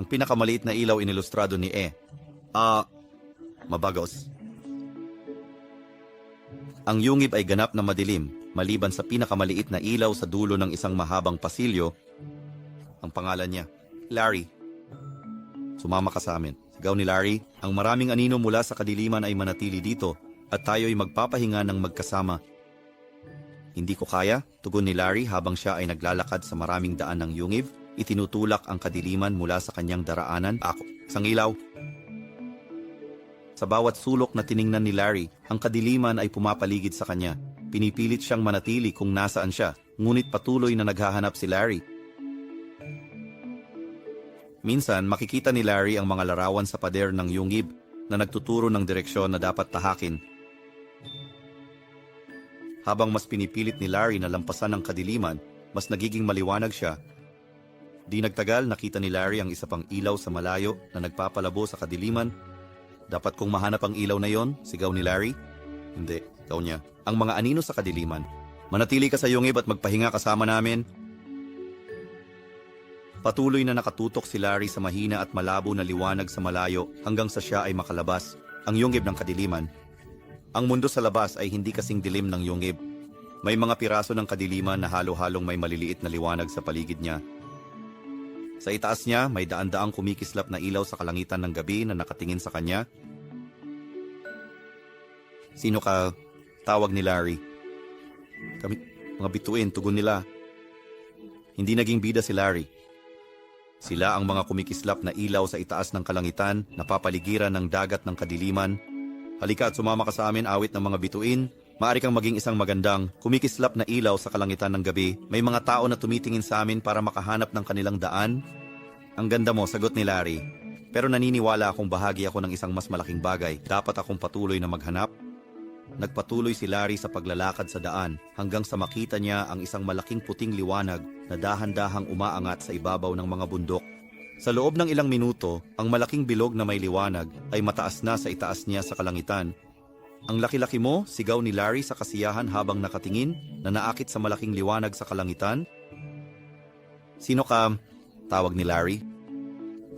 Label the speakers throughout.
Speaker 1: Ang pinakamaliit na ilaw inilustrado ni E. Ah, mabagos. Ang yungib ay ganap na madilim, maliban sa pinakamaliit na ilaw sa dulo ng isang mahabang pasilyo. Ang pangalan niya, Larry. Sumama ka sa amin. Sigaw ni Larry, ang maraming anino mula sa kadiliman ay manatili dito at tayo'y magpapahinga ng magkasama. Hindi ko kaya, tugon ni Larry habang siya ay naglalakad sa maraming daan ng yungib. Itinutulak ang kadiliman mula sa kanyang daraanan. Ako, isang ilaw. Sa bawat sulok na tiningnan ni Larry, ang kadiliman ay pumapaligid sa kanya. Pinipilit siyang manatili kung nasaan siya, ngunit patuloy na naghahanap si Larry. Minsan, makikita ni Larry ang mga larawan sa pader ng yungib na nagtuturo ng direksyon na dapat tahakin. Habang mas pinipilit ni Larry na lampasan ang kadiliman, mas nagiging maliwanag siya. Di nagtagal, nakita ni Larry ang isa pang ilaw sa malayo na nagpapalabo sa kadiliman. Dapat kong mahanap ang ilaw na yon, sigaw ni Larry. Hindi, ikaw niya. Ang mga anino sa kadiliman. Manatili ka sa yungib at magpahinga kasama namin. Patuloy na nakatutok si Larry sa mahina at malabo na liwanag sa malayo hanggang sa siya ay makalabas, ang yungib ng kadiliman. Ang mundo sa labas ay hindi kasing dilim ng yungib. May mga piraso ng kadiliman na halo-halong may maliliit na liwanag sa paligid niya. Sa itaas niya, may daan-daang kumikislap na ilaw sa kalangitan ng gabi na nakatingin sa kanya. Sino ka? Tawag ni Larry. Kami, mga bituin, tugon nila. Hindi naging bida si Larry. Sila ang mga kumikislap na ilaw sa itaas ng kalangitan, napapaligiran ng dagat ng kadiliman. Halika at sumama ka sa amin awit ng mga bituin. Maari kang maging isang magandang, kumikislap na ilaw sa kalangitan ng gabi. May mga tao na tumitingin sa amin para makahanap ng kanilang daan. Ang ganda mo, sagot ni Larry. Pero naniniwala akong bahagi ako ng isang mas malaking bagay. Dapat akong patuloy na maghanap. Nagpatuloy si Larry sa paglalakad sa daan hanggang sa makita niya ang isang malaking puting liwanag na dahan-dahang umaangat sa ibabaw ng mga bundok. Sa loob ng ilang minuto, ang malaking bilog na may liwanag ay mataas na sa itaas niya sa kalangitan. Ang laki-laki mo, sigaw ni Larry sa kasiyahan habang nakatingin na naakit sa malaking liwanag sa kalangitan. Sino ka? Tawag ni Larry.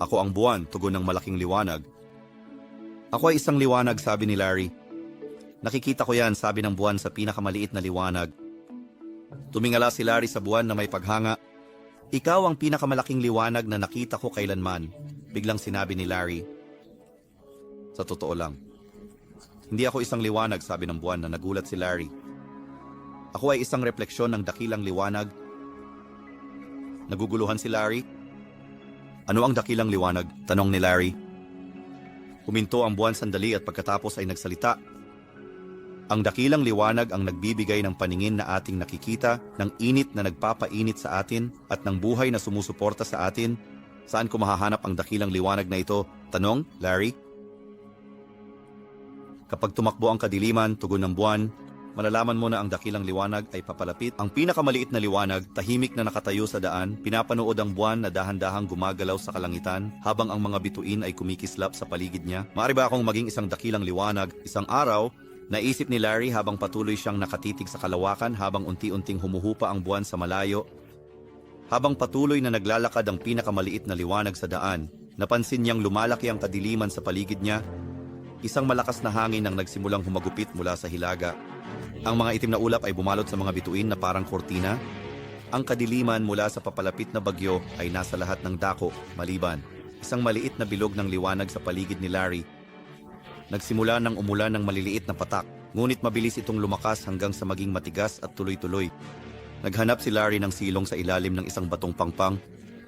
Speaker 1: Ako ang buwan, tugon ng malaking liwanag. Ako ay isang liwanag, sabi ni Larry. Nakikita ko yan, sabi ng buwan sa pinakamaliit na liwanag. Tumingala si Larry sa buwan na may paghanga. Ikaw ang pinakamalaking liwanag na nakita ko kailanman, biglang sinabi ni Larry. Sa totoo lang. Hindi ako isang liwanag, sabi ng buwan na nagulat si Larry. Ako ay isang refleksyon ng dakilang liwanag. Naguguluhan si Larry. Ano ang dakilang liwanag? Tanong ni Larry. Huminto ang buwan sandali at pagkatapos ay nagsalita. Ang dakilang liwanag ang nagbibigay ng paningin na ating nakikita, ng init na nagpapainit sa atin, at ng buhay na sumusuporta sa atin. Saan ko mahahanap ang dakilang liwanag na ito? Tanong, Larry. Kapag tumakbo ang kadiliman, tugon ng buwan, malalaman mo na ang dakilang liwanag ay papalapit. Ang pinakamaliit na liwanag, tahimik na nakatayo sa daan, pinapanood ang buwan na dahan-dahang gumagalaw sa kalangitan habang ang mga bituin ay kumikislap sa paligid niya. Maari ba akong maging isang dakilang liwanag, isang araw, Naisip ni Larry habang patuloy siyang nakatitig sa kalawakan habang unti-unting humuhupa ang buwan sa malayo. Habang patuloy na naglalakad ang pinakamaliit na liwanag sa daan, napansin niyang lumalaki ang kadiliman sa paligid niya. Isang malakas na hangin ang nagsimulang humagupit mula sa hilaga. Ang mga itim na ulap ay bumalot sa mga bituin na parang kortina. Ang kadiliman mula sa papalapit na bagyo ay nasa lahat ng dako, maliban. Isang maliit na bilog ng liwanag sa paligid ni Larry Nagsimula ng umulan ng maliliit na patak, ngunit mabilis itong lumakas hanggang sa maging matigas at tuloy-tuloy. Naghanap si Larry ng silong sa ilalim ng isang batong pangpang.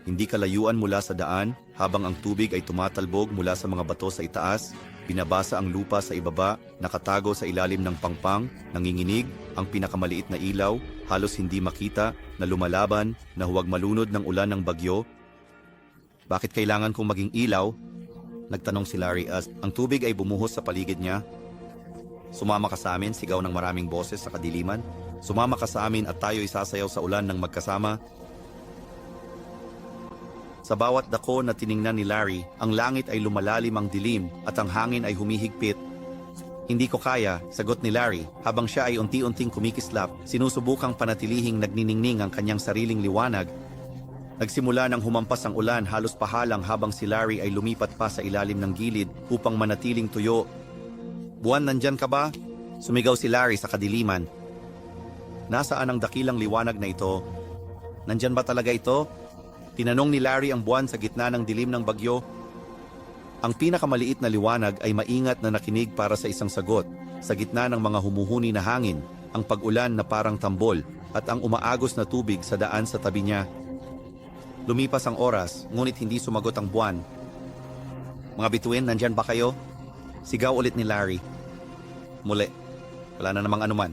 Speaker 1: Hindi kalayuan mula sa daan, habang ang tubig ay tumatalbog mula sa mga bato sa itaas, binabasa ang lupa sa ibaba, nakatago sa ilalim ng pangpang, nanginginig, ang pinakamaliit na ilaw, halos hindi makita, na lumalaban, na huwag malunod ng ulan ng bagyo. Bakit kailangan kong maging ilaw? Nagtanong si Larry as ang tubig ay bumuhos sa paligid niya. Sumama ka sa amin, sigaw ng maraming boses sa kadiliman. Sumama ka sa amin at tayo isasayaw sa ulan ng magkasama. Sa bawat dako na tiningnan ni Larry, ang langit ay lumalalim ang dilim at ang hangin ay humihigpit. Hindi ko kaya, sagot ni Larry, habang siya ay unti-unting kumikislap, sinusubukang panatilihing nagniningning ang kanyang sariling liwanag. Nagsimula nang humampas ang ulan halos pahalang habang si Larry ay lumipat pa sa ilalim ng gilid upang manatiling tuyo. Buwan, nandyan ka ba? Sumigaw si Larry sa kadiliman. Nasaan ang dakilang liwanag na ito? Nandyan ba talaga ito? Tinanong ni Larry ang buwan sa gitna ng dilim ng bagyo. Ang pinakamaliit na liwanag ay maingat na nakinig para sa isang sagot. Sa gitna ng mga humuhuni na hangin, ang pag-ulan na parang tambol, at ang umaagos na tubig sa daan sa tabi niya. Lumipas ang oras, ngunit hindi sumagot ang buwan. Mga bituin, nandyan ba kayo? Sigaw ulit ni Larry. Muli, wala na namang anuman.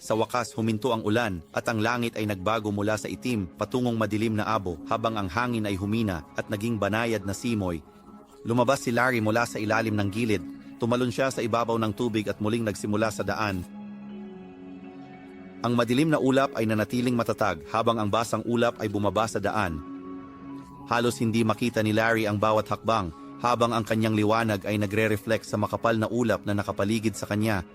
Speaker 1: Sa wakas, huminto ang ulan at ang langit ay nagbago mula sa itim patungong madilim na abo habang ang hangin ay humina at naging banayad na simoy. Lumabas si Larry mula sa ilalim ng gilid. Tumalon siya sa ibabaw ng tubig at muling nagsimula sa daan. Ang madilim na ulap ay nanatiling matatag habang ang basang ulap ay bumaba sa daan. Halos hindi makita ni Larry ang bawat hakbang habang ang kanyang liwanag ay nagre-reflect sa makapal na ulap na nakapaligid sa kanya.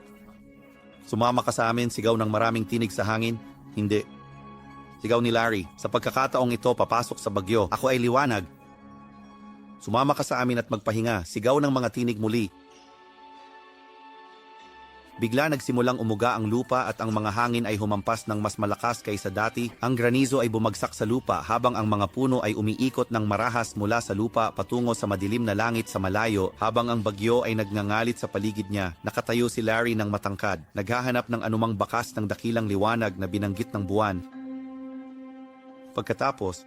Speaker 1: Sumama ka sa amin, sigaw ng maraming tinig sa hangin? Hindi. Sigaw ni Larry, sa pagkakataong ito papasok sa bagyo, ako ay liwanag. Sumama ka sa amin at magpahinga, sigaw ng mga tinig muli. Bigla nagsimulang umuga ang lupa at ang mga hangin ay humampas ng mas malakas kaysa dati. Ang granizo ay bumagsak sa lupa habang ang mga puno ay umiikot ng marahas mula sa lupa patungo sa madilim na langit sa malayo habang ang bagyo ay nagngangalit sa paligid niya. Nakatayo si Larry ng matangkad, naghahanap ng anumang bakas ng dakilang liwanag na binanggit ng buwan. Pagkatapos,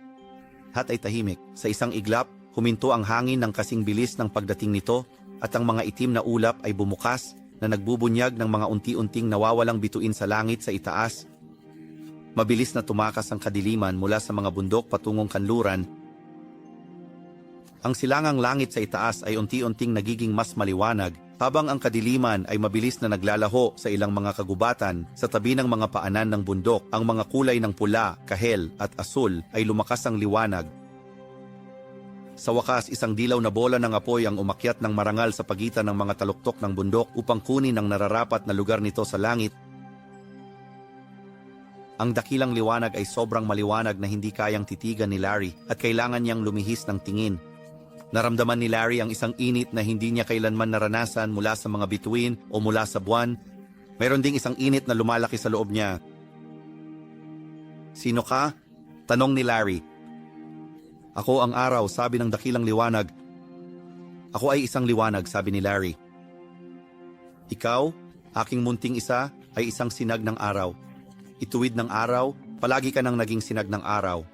Speaker 1: lahat ay tahimik. Sa isang iglap, huminto ang hangin ng kasing bilis ng pagdating nito at ang mga itim na ulap ay bumukas na nagbubunyag ng mga unti-unting nawawalang bituin sa langit sa itaas. Mabilis na tumakas ang kadiliman mula sa mga bundok patungong kanluran. Ang silangang langit sa itaas ay unti-unting nagiging mas maliwanag habang ang kadiliman ay mabilis na naglalaho sa ilang mga kagubatan sa tabi ng mga paanan ng bundok. Ang mga kulay ng pula, kahel at asul ay lumakas ang liwanag sa wakas, isang dilaw na bola ng apoy ang umakyat ng marangal sa pagitan ng mga taluktok ng bundok upang kunin ang nararapat na lugar nito sa langit. Ang dakilang liwanag ay sobrang maliwanag na hindi kayang titigan ni Larry at kailangan niyang lumihis ng tingin. Naramdaman ni Larry ang isang init na hindi niya kailanman naranasan mula sa mga bituin o mula sa buwan. Meron ding isang init na lumalaki sa loob niya. Sino ka? Tanong ni Larry. Ako ang araw, sabi ng dakilang liwanag. Ako ay isang liwanag, sabi ni Larry. Ikaw, aking munting isa, ay isang sinag ng araw. Ituwid ng araw, palagi ka nang naging sinag ng araw.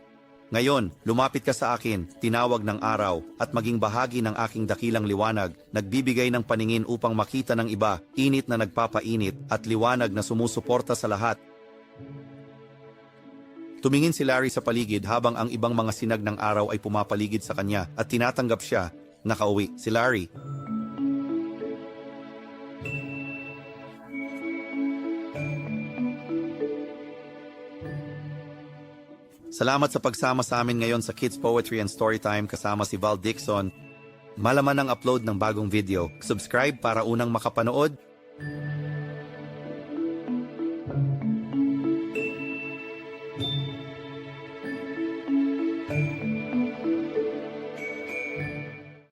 Speaker 1: Ngayon, lumapit ka sa akin, tinawag ng araw, at maging bahagi ng aking dakilang liwanag, nagbibigay ng paningin upang makita ng iba, init na nagpapainit, at liwanag na sumusuporta sa lahat. Tumingin si Larry sa paligid habang ang ibang mga sinag ng araw ay pumapaligid sa kanya at tinatanggap siya. Nakauwi si Larry. Salamat sa pagsama sa amin ngayon sa Kids Poetry and Storytime kasama si Val Dixon. Malaman ang upload ng bagong video. Subscribe para unang makapanood